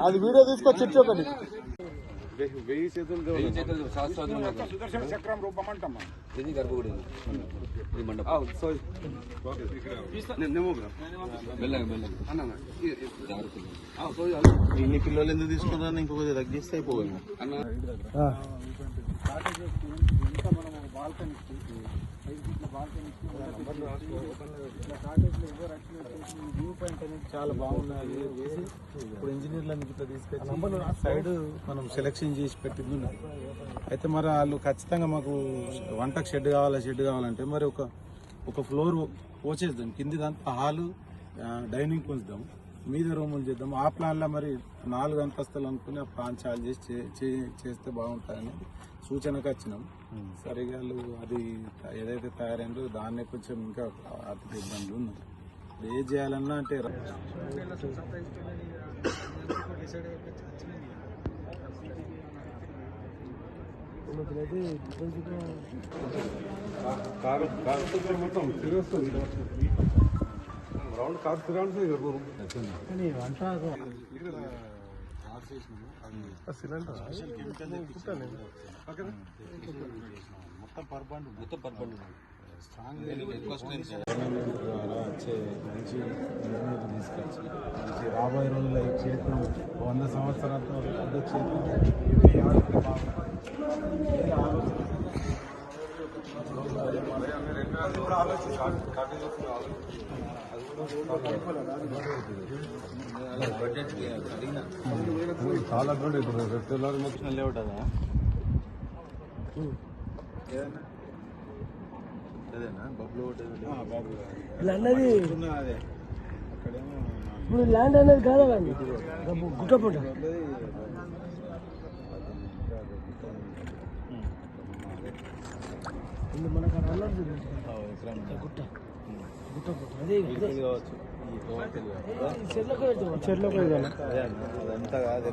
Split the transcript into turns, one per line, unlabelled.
అది- వీడియో తీసుకో చిట్టి ఒకటి.
వెయ్యి చేతులు
వెయ్యి చేతులు
సుదర్శన చక్రం రూపం అంటమ్మా
ఇది గర్భగుడి ఇది మండపం
ఇన్ని కిలోలు ఎందుకు తీసుకున్నాను ఇంకొక తగ్గిస్తే అయిపోయింది
వ్యూ పాయింట్ అనేది చాలా బాగున్నది ఇప్పుడు ఇంజనీర్లను ఇట్లా తీసుకొచ్చి సైడ్ మనం సెలెక్షన్ చేసి పెట్టింది అయితే మరి వాళ్ళు ఖచ్చితంగా మాకు వంటకు షెడ్ కావాలా షెడ్ కావాలంటే మరి ఒక ఒక ఫ్లోర్ పోసేద్దాం కింది దాంట్లో హాలు డైనింగ్ ఉంచుదాం మీద రూములు చేద్దాం. ఆ ప్లాన్లో మరి నాలుగు అంతస్తులు అనుకుని ఆ ప్లాన్ చాలు చేసి చే- చే- చేస్తే బాగుంటుందని సూచనకు వచ్చినాం. సరిగా వాళ్ళు అది ఏదైతే తయారైందో దాన్నే కొంచెం ఇంకా ఆర్థిక ఇబ్బందులు ఉన్నాయి. ఏం చేయాలన్నా అంటే
కారు రౌండ్ కారు తిరగండి
మొత్తం పర్బండ్
మొత్తం
వచ్చే మంచి నిర్ణయాలు తీసుకొచ్చి మంచి రాబోయే రోజుల్లో ఈ క్షేత్రం వంద సంవత్సరాలతో పెద్ద క్షేత్రం
చాలా అడ్వాంటేజ్ ఇప్పుడు రెప్టైల్ మొత్తం
లేఅవుట్ అదా
అన్నది ఇప్పుడు ల్యాండ్ అనేది కాదండి గుట్టపూట మనకు గుట్ట. చెట్లకు చెట్లకు
అదే అన్న అదంతా కాదే